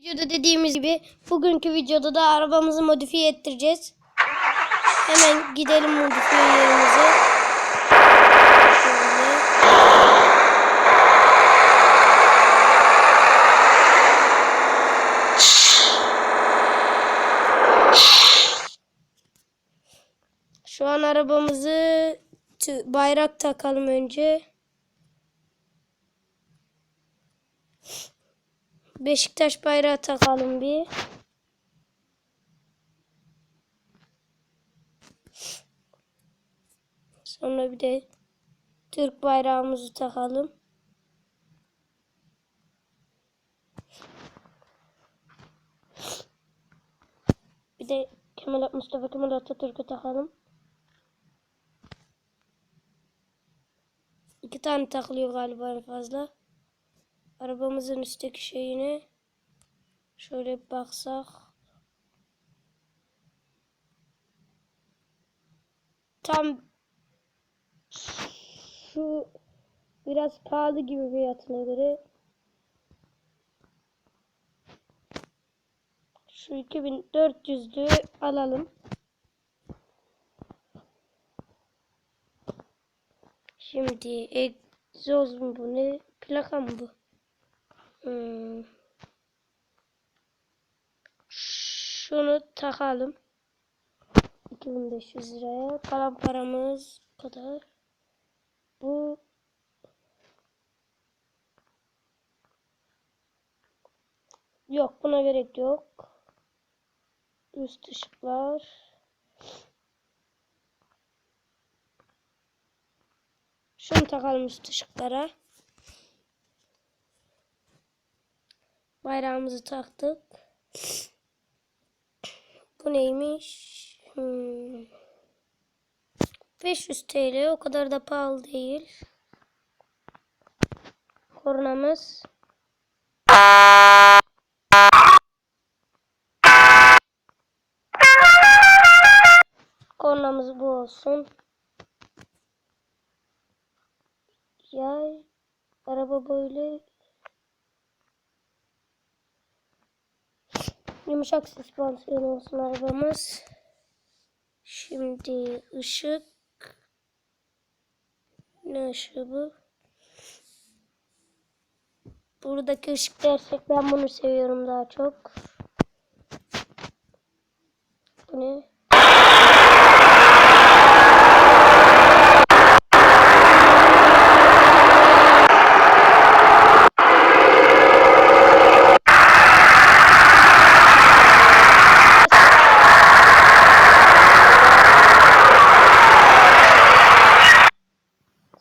Videoda dediğimiz gibi bugünkü videoda da arabamızı modifiye ettireceğiz. Hemen gidelim modifiye yerimize. Şu an arabamızı bayrak takalım önce. Beşiktaş bayrağı takalım bir. Sonra bir de Türk bayrağımızı takalım. Bir de Kemal Mustafa Kemal Atatürk'ü takalım. İki tane takılıyor galiba en fazla. Arabamızın üstteki şeyine şöyle bir baksak. Tam şu biraz pahalı gibi fiyatına göre. Şu 2400'lü alalım. Şimdi egzoz mu bu ne? Plaka mı bu? Şunu takalım. 2500 liraya. Kalan paramız kadar. Bu Yok buna gerek yok. Üst ışıklar. Şunu takalım üst ışıklara. Bayrağımızı taktık. Bu neymiş? Hmm. 500 TL o kadar da pahalı değil. Kornamız. Kornamız bu olsun. Ya araba böyle Yumuşak süspansiyon olsun arabamız. Şimdi ışık. Ne ışığı bu? Buradaki ışık dersek ben bunu seviyorum daha çok. Bu ne?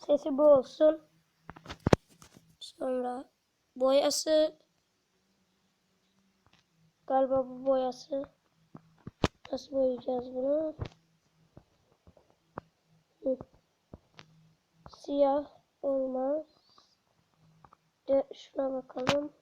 Sesi bu olsun. Sonra boyası galiba bu boyası. Nasıl boyayacağız bunu? Hı. Siyah olmaz. De şuna bakalım.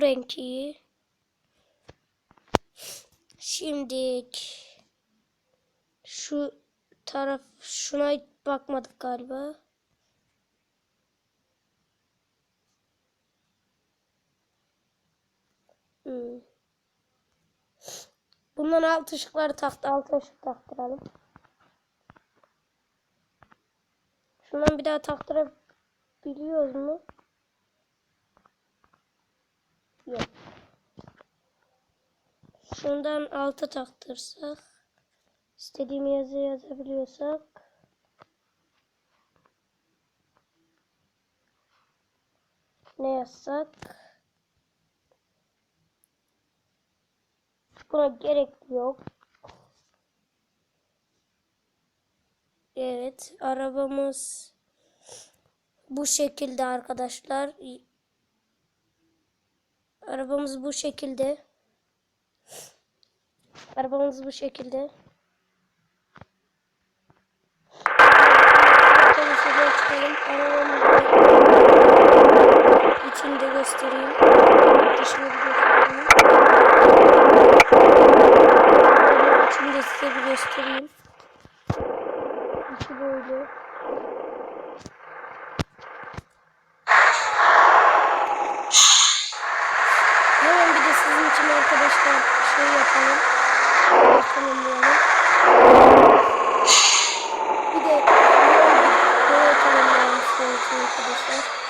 İyi. Şimdi şu taraf şuna hiç bakmadık galiba. Hmm. Bundan alt ışıkları taktı. Alt ışık taktıralım. Şundan bir daha taktırabiliyoruz mu? Yok. Şundan alta taktırsak. istediğim yazı yazabiliyorsak. Ne yazsak? Buna gerek yok. Evet, arabamız bu şekilde arkadaşlar. Arabamız bu şekilde. Arabamız bu şekilde. Çalışacağız çıkalım. Arabamızı içinde göstereyim. Dışını göstereyim. İçini de size bir göstereyim. İçi böyle. Hemen bir de sizin için arkadaşlar şey yapalım. Tamamlayalım. Bir de böyle tamamlayalım sizin için arkadaşlar.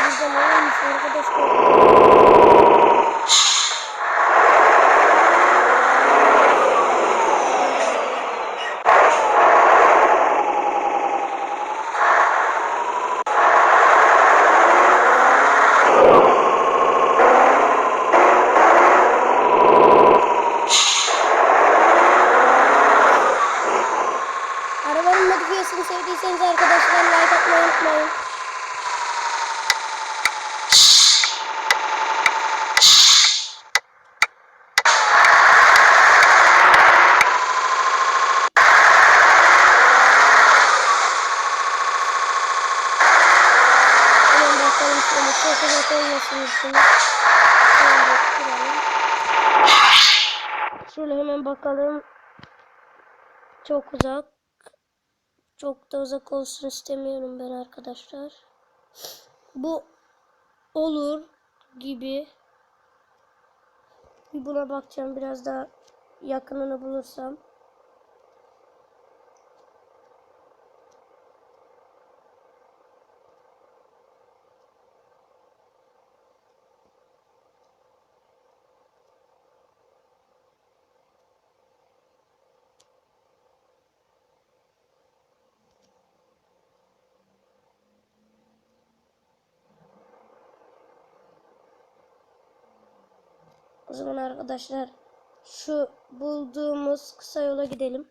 Burada ne olmuş arkadaşlar? Arabanın modifiyesini sevdiyseniz arkadaşlar like atmayı unutmayın. Hemen şöyle çok uzak olmasın üstüne. Şöyle hemen bakalım. Çok uzak. Çok da uzak olsun istemiyorum ben arkadaşlar. Bu olur gibi. Buna bakacağım biraz daha yakınını bulursam. O zaman arkadaşlar şu bulduğumuz kısa yola gidelim.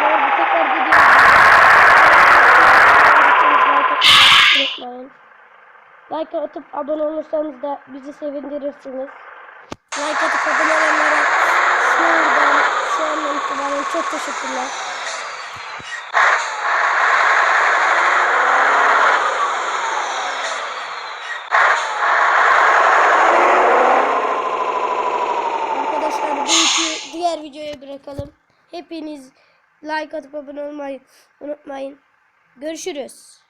Bu arada tekrar dediğim gibi unutmayın. Like atıp abone olursanız da bizi sevindirirsiniz. Like atıp abone olanlara şuradan şu andan itibaren çok teşekkürler. Arkadaşlar bu iki diğer videoya bırakalım. Hepiniz like atıp abone olmayı unutmayın. Görüşürüz.